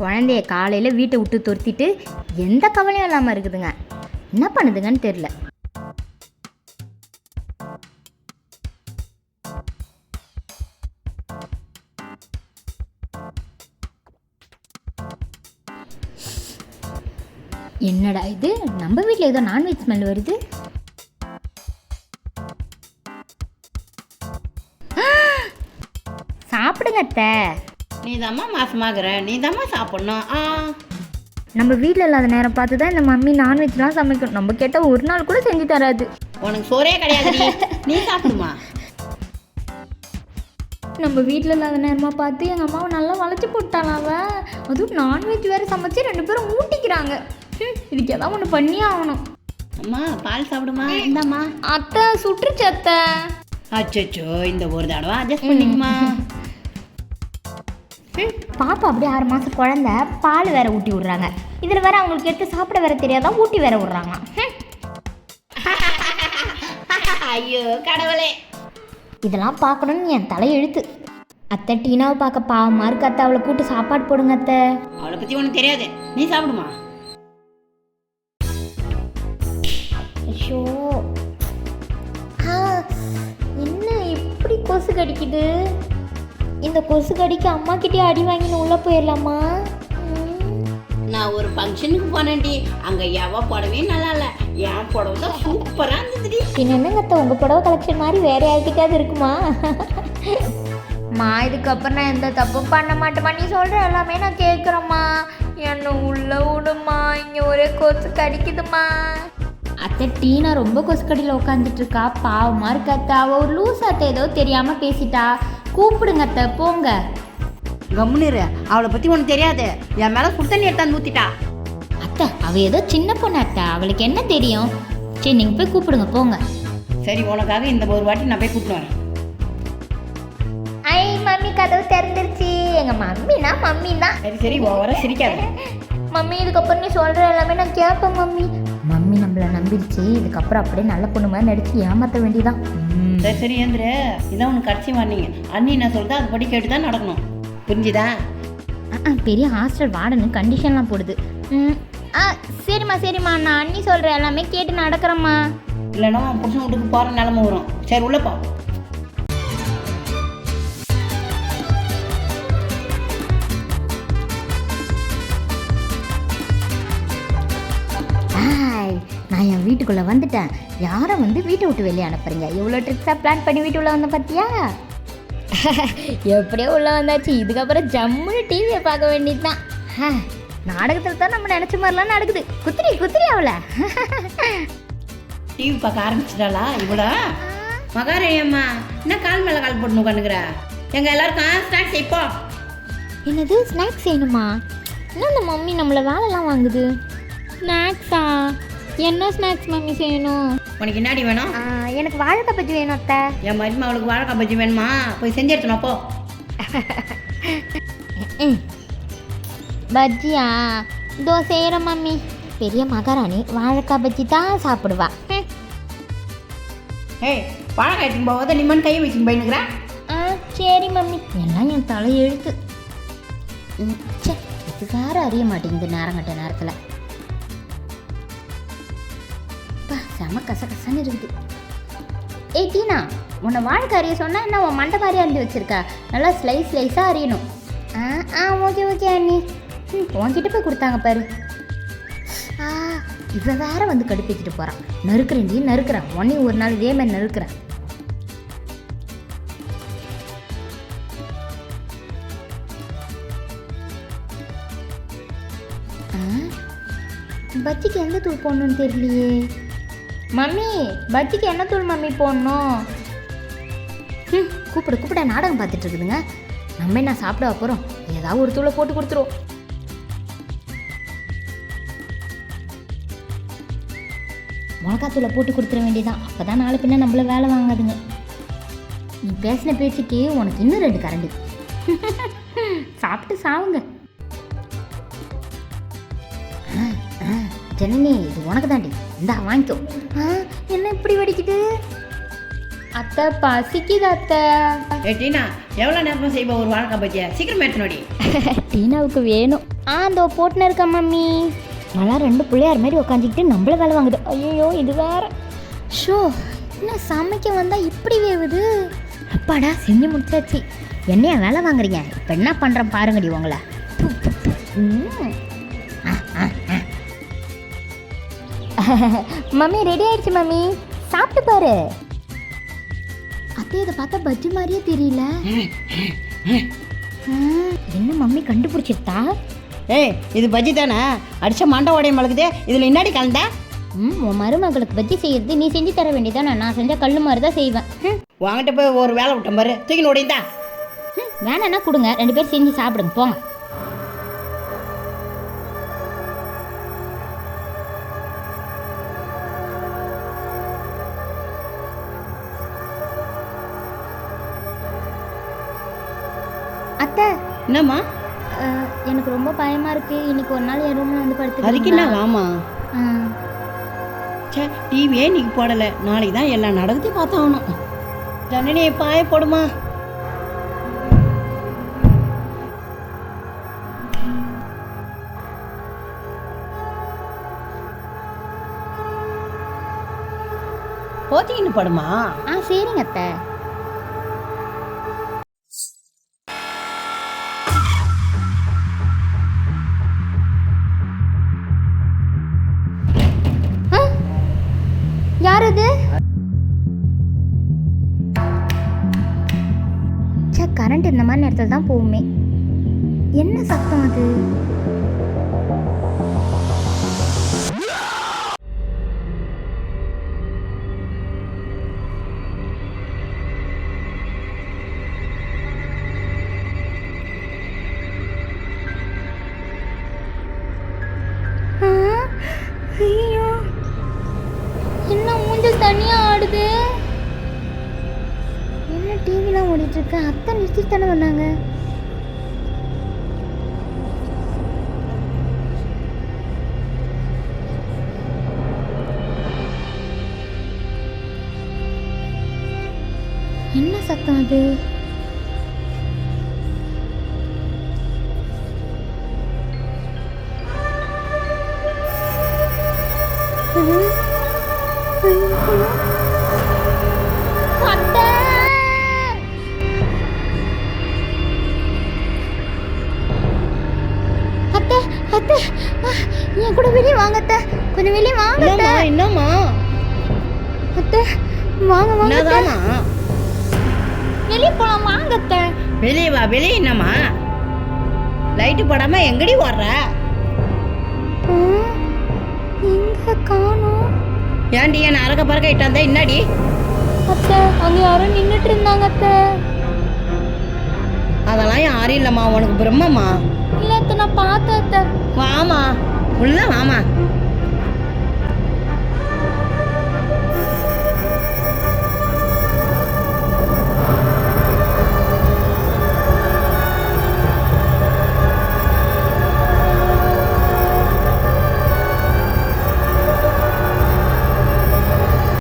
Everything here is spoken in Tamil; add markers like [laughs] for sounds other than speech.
குழந்தைய காலையில் வீட்டை விட்டு துரத்திட்டு எந்த கவலையும் இல்லாமல் இருக்குதுங்க. என்ன பண்ணுதுங்கன்னு தெரில என்னடா இது? நம்ம வீட்டில் ஏதோ நான்வெஜ் ஸ்மெல் வருது. சாப்பிடுங்க அத்தை. நீ தாம்மா மாசமாகிற. நீ தாம்மா சாப்பிட்ணும். ஆ. நம்ம வீட்டில் இல்லாத நேரம் பார்த்து தான் இந்த மம்மி நான்வெஜ்லாம் சமைக்கணும் நம்ம கேட்டால் ஒரு நாள் கூட செஞ்சு தராது. உனக்கு சோறே கிடையாது நீ சாப்பிடுமா? நம்ம வீட்டில் இல்லாத நேரமாக பார்த்து எங்கள் அம்மாவை நல்லா வளைச்சி போட்டாள் அவ அதுவும் நான்வெஜ் வேறு சமைச்சு ரெண்டு பேரும் ஊட்டிக்கிறாங்க ஹம், இதுக்கு ஏதாவது ஒன்று பண்ணியே ஆகணும். அம்மா பால் சாப்பிடுமா? இந்தாம்மா. அத்தை சுற்றுச்சு அத்தை. அச்சோ இந்த ஒரு தடவை அட்ஜஸ்ட் பண்ணிக்குமா பாப்பா அப்படியே ஆறு மாதம் குழந்த பால் வேற ஊட்டி விட்றாங்க. இதில் வேற அவங்களுக்கு எடுத்து சாப்பிட வேற தெரியாதான் ஊட்டி வேற விட்றாங்க [laughs] ஐயோ கடவுளே. இதெல்லாம் பார்க்கணும்னு என் தலை எழுத்து அத்தை டீனாவை பார்க்க பாவமாக இருக்கு அத்தை. அவளை கூட்டு சாப்பாடு போடுங்க அத்தை. அவளை பற்றி உனக்கு தெரியாது. நீ சாப்பிடுமா? ஐயோ. என்ன இப்படி கொசு கடிக்குது? இந்த கொசு கடிக்கு அம்மா கிட்டே அடி வாங்கின்னு உள்ளே போயிடலாமா. நான் ஒரு ஃபங்க்ஷனுக்கு போனேன்டி. அங்கே எவ புடவே நல்லா இல்லை. என் புடவை தான் சூப்பராக இருந்ததுடி. பின்ன என்னங்க அத்தை உங்கள் புடவை கலெக்ஷன் மாதிரி வேற யார்கிட்டயாவது இருக்குமா? மா இதுக்கப்புறம் நான் எந்த தப்பும் பண்ண மாட்டேமா நீ சொல்கிற எல்லாமே நான் கேட்குறேம்மா என்னை உள்ள விடுமா இங்கே ஒரே கொசு கடிக்குதுமா அத்தை டீனா ரொம்ப கொசு கடியில் உட்காந்துட்டு இருக்கா? பாவமாக இருக்கு அத்தை. அவள் ஒரு லூஸ் அத்தை ஏதோ தெரியாமல் பேசிட்டா. கூப்பிடுங்க அத்தை போங்க. கம்முனிரு அவளை பற்றி உனக்கு தெரியாது. என் மேலே சுத்தண்ணி எடுத்தாந்து ஊற்றிட்டா அத்தை அவள் ஏதோ சின்ன பொண்ணு அத்தை அவளுக்கு என்ன தெரியும்? சரி நீங்கள் போய் கூப்பிடுங்க போங்க. சரி உனக்காக இந்த ஒரு வாட்டி நான் போய் கூப்பிட்டு வரேன். ஐ மம்மி கதவு திறந்துருச்சு. எங்க மம்மினா மம்மி தான் சரி சரி ஓவரா சிரிக்காத. மம்மி இதுக்கப்புறம் நீ சொல்ற எல்லாமே நான் கேட்பேன் மம்மி. மம்மி நம்மள நம்பிடுச்சு இதுக்கப்புறம் அப்படியே நல்ல பொண்ணு மாதிரி நடிச்சு ஏமாத்த வேண்டியதான் சரி சரி ஏந்திரு. இதான் உனக்கு கடைசி வார்னிங்க அண்ணி என்ன சொல்லுதோ? அது படி கேட்டு தான் நடக்கணும். புரிஞ்சுதா? பெரிய ஹாஸ்டல் வார்டனு கண்டிஷன்லாம் போடுது. ம், ஆ சரிம்மா சரிம்மா நான் அண்ணி சொல்ற எல்லாமே கேட்டு நடக்கிறேம்மா. இல்லைன்னா புருஷன் வீட்டுக்கு போகிற நிலமை வரும். சரி உள்ள வீட்டுக்குள்ளே வந்துட்டேன். யாரை வந்து வீட்டை விட்டு வெளியே அனுப்புறீங்க? எவ்வளோ ட்ரிக்ஸாக பிளான் பண்ணி வீட்டுக்குள்ளே வந்த பார்த்தியா [laughs] எப்படியோ உள்ளே வந்தாச்சு. இதுக்கப்புறம் ஜம்முன்னு டிவியை பார்க்க வேண்டியது தான் நாடகத்தில் தான் நம்ம நினச்ச மாதிரிலாம் நடக்குது. குத்திரி குத்திரி அவளை. [laughs] டிவி பார்க்க ஆரம்பிச்சிட்டாளா? இவ்வளோ மகாராணி அம்மா என்ன கால் மேலே கால் போட்டு உட்காந்துக்கிற? எங்கள் எல்லாருக்கும் ஸ்நாக்ஸ் இப்போ என்னது ஸ்நாக்ஸ் செய்யணுமா? என்ன இந்த மம்மி நம்மளை வேலைலாம் வாங்குது? ஸ்நாக்ஸா என்ன ஸ்நாக்ஸ் மம்மி செய்யணும்? உனக்கு என்னடி வேணும்? எனக்கு வாழைக்காய் பஜ்ஜி வேணும் அத்தை. என் மருமா அவளுக்கு வாழைக்காய் பஜ்ஜி வேணுமா? போய் செஞ்சு எடுத்துனோம் போ. ம். பஜ்ஜியா? செய்கிற மம்மி. பெரிய மகாராணி வாழைக்காய் பஜ்ஜி தான் சாப்பிடுவா. ஏய் வாழைக்காய் எடுத்துன்னு போகாத நிம்மன் கையை வச்சுன்னு போயினுக்குறா ஆ சரி மம்மி. எல்லாம் என் தலை எழுத்து ம், ச்சே இது வேற அறிய மாட்டேங்குது நேரங்கட்ட நேரத்தில். செம கச கசன்னு இருக்குது. ஏய் டீனா உன்னை வாழ்க்கை அறிய சொன்னால் என்ன உன் மண்டை மாதிரி அரிஞ்சு வச்சிருக்கா? நல்லா ஸ்லைஸ் ஸ்லைஸாக அறியணும் ஆ ஆ ஓகே ஓகே அண்ணி. ம் உன்கிட்ட போய் கொடுத்தாங்க பாரு. ஆ இவன் வேற வந்து கடுப்பிக்கிட்டு போகிறான் நறுக்கிறேன் டீ நறுக்கிறேன். உன்னையும் ஒரு நாள் இதே மாதிரி நறுக்கிறேன். ஆ, பஜ்ஜிக்கு எந்த தூள் போடணும்னு தெரியலையே. மம்மி பஜ்ஜிக்கு என்ன தூள் மம்மி போடணும்? ம் கூப்பிட கூப்பிட நாடகம் பார்த்துட்டு இருக்குதுங்க. நம்ம என்ன சாப்பிட போகிறோம் ஏதாவது ஒரு தூளை போட்டு கொடுத்துருவோம். மிளகாத்தூளை போட்டு கொடுத்துட வேண்டியதான் அப்போ தான் நாளை பின்ன நம்மள வேலை வாங்காதுங்க. நீ பேசின பேச்சுக்கு உனக்கு இன்னும் ரெண்டு கரண்டு. [laughs] சாப்பிட்டு சாவுங்க. ஜனனி இது உனக்கு தாண்டி இந்தா வாங்கிக்கோ. ஆ, என்ன இப்படி வெடிக்குது? அத்தை பசிக்குது அத்தை. ஏ டீனா எவ்வளோ நேரமா செய்வா? ஒரு வாழைக்காய் பஜ்ஜியை சீக்கிரம் எடுத்துனோடி [laughs] டீனாவுக்கு வேணும். ஆ இதோ போட்டுன்னு இருக்கேன் மம்மி. நல்லா ரெண்டு பிள்ளையார் மாதிரி உட்காந்துக்கிட்டு நம்மள வேலை வாங்குது. ஐயோ இது வேற. ஷோ என்ன சமைக்க வந்தால் இப்படி வேவுது? அப்பாடா செஞ்சு முடிச்சாச்சு. என்னைய வேலை வாங்குறீங்க? இப்போ என்ன பண்ணுறேன் பாருங்கடி உங்களை. ம். [laughs] மம்மி ரெடி ஆயிடுச்சு மம்மி. சாப்பிட்டு பாரு. அத்தை இதை பார்த்தா பஜ்ஜி மாதிரியே தெரியல. என்ன மம்மி கண்டுபிடிச்சிருத்தா ஏய் இது பஜ்ஜி தானே? அடிச்ச மண்டை உடைய மழுக்குதே இதில் இன்னாடி கலந்தா? ம் உன் மருமகளுக்கு பஜ்ஜி செய்யறது நீ செஞ்சு தர வேண்டியதானே நான் செஞ்ச கல் மாதிரி தான் செய்வேன் வாங்கிட்டு போய் ஒரு வேலை விட்டேன் பாரு. தூக்கி நோடிந்தா வேணான்னா கொடுங்க. ரெண்டு பேரும் செஞ்சு சாப்பிடுங்க. போங்க. அத்தை. என்னம்மா? எனக்கு ரொம்ப பயமா இருக்கு. இன்னைக்கு ஒரு நாள் என் ரூம்ல வந்து அதுக்கு என்ன? படுத்து வாமா. சே டிவியே இன்னைக்கு போடலை. நாளைக்கு தான் எல்லா நாடகத்தையும் பார்த்தாகணும். ஜனனி பாய போடுமா? போத்திக்கின்னு படுமா? ஆ சரிங்க அத்தை. மாதிரி நேரத்தில் தான் போகுமே என்ன சத்தம் அது? டிவிலாம் அத்தை நிறுத்திட்டு தானே வந்தாங்க. என்ன சத்தம் அது? அத்தை என் கூட வெளியே வாங்க அத்தை. கொஞ்சம் வெளியே வாங்க அத்தை. என்னம்மா அத்தை வாங்க வாங்க வெளியே போலாம் வாங்க அத்தை. வெளியே வா வெளியே என்னம்மா? லைட்டு போடாம எங்கடி ஓடுற? எங்க காணோம்? ஏன்டி என் அரக்க பறக்க இட்டாந்தா என்னடி? அத்தை அங்க யாரும் நின்னுட்டு இருந்தாங்க அத்தை. அதெல்லாம் யாரும் இல்லைம்மா உனக்கு பிரம்மம்மா. இல்ல அத்தை நான் பார்த்தேன் அத்தை. வாமா உள்ள வாமா.